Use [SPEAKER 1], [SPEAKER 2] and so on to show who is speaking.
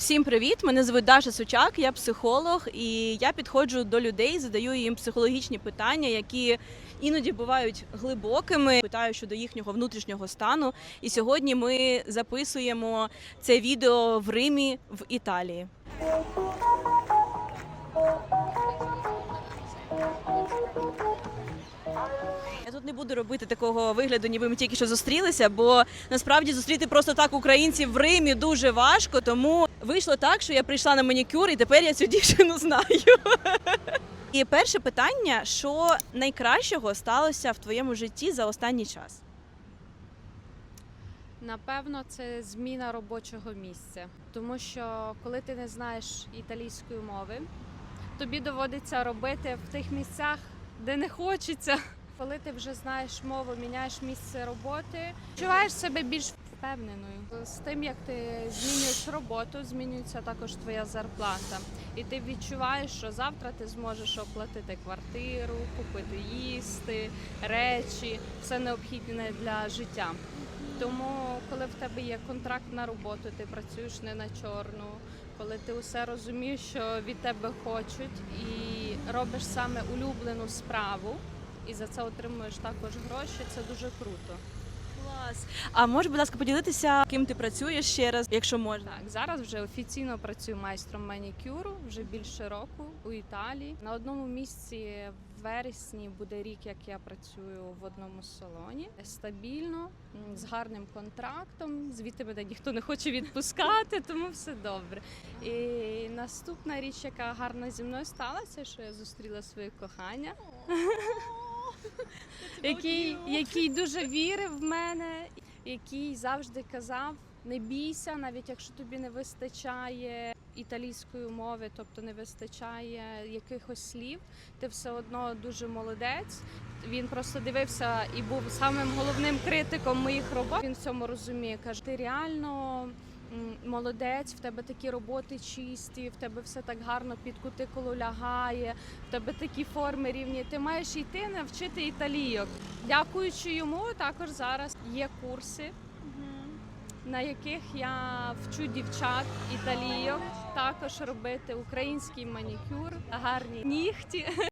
[SPEAKER 1] Всім привіт! Мене звуть Даша Сучак, я психолог, і я підходжу до людей, задаю їм психологічні питання, які іноді бувають глибокими. Питаю щодо їхнього внутрішнього стану. І сьогодні ми записуємо це відео в Римі в Італії. Тут не буду робити такого вигляду, ніби ми тільки що зустрілися, бо насправді зустріти просто так українців в Римі дуже важко. Тому вийшло так, що я прийшла на манікюр, і тепер я цю дівчину знаю. І перше питання: що найкращого сталося в твоєму житті за останній час?
[SPEAKER 2] Напевно, це зміна робочого місця, тому що коли ти не знаєш італійської мови, тобі доводиться робити в тих місцях, де не хочеться. Коли ти вже знаєш мову, міняєш місце роботи, відчуваєш себе більш впевненою. З тим, як ти змінюєш роботу, змінюється також твоя зарплата. І ти відчуваєш, що завтра ти зможеш оплатити квартиру, купити їсти, речі, все необхідне для життя. Тому, коли в тебе є контракт на роботу, ти працюєш не на чорну, коли ти усе розумієш, що від тебе хочуть, і робиш саме улюблену справу, і за це отримуєш також гроші, це дуже круто.
[SPEAKER 1] Клас. А можеш, будь ласка, поділитися, ким ти працюєш ще раз, якщо можна?
[SPEAKER 2] Так, зараз вже офіційно працюю майстром манікюру вже більше року у Італії. На одному місці в вересні буде рік, як я працюю в одному салоні. Стабільно, з гарним контрактом. Звідти мене ніхто не хоче відпускати, тому все добре. І наступна річ, яка гарна зі мною сталася, що я зустріла своє кохання. Який, який дуже вірив в мене, який завжди казав: не бійся, навіть якщо тобі не вистачає італійської мови, тобто не вистачає якихось слів, ти все одно дуже молодець. Він просто дивився і був самим головним критиком моїх робот. Він в цьому розуміє. каже: ти реально. Молодець, в тебе такі роботи чисті, в тебе все так гарно під кутикулу лягає, в тебе такі форми рівні. Ти маєш йти навчити італійок. Дякуючи йому, також зараз є курси, на яких я вчу дівчат італійок також робити український манікюр, гарні нігті.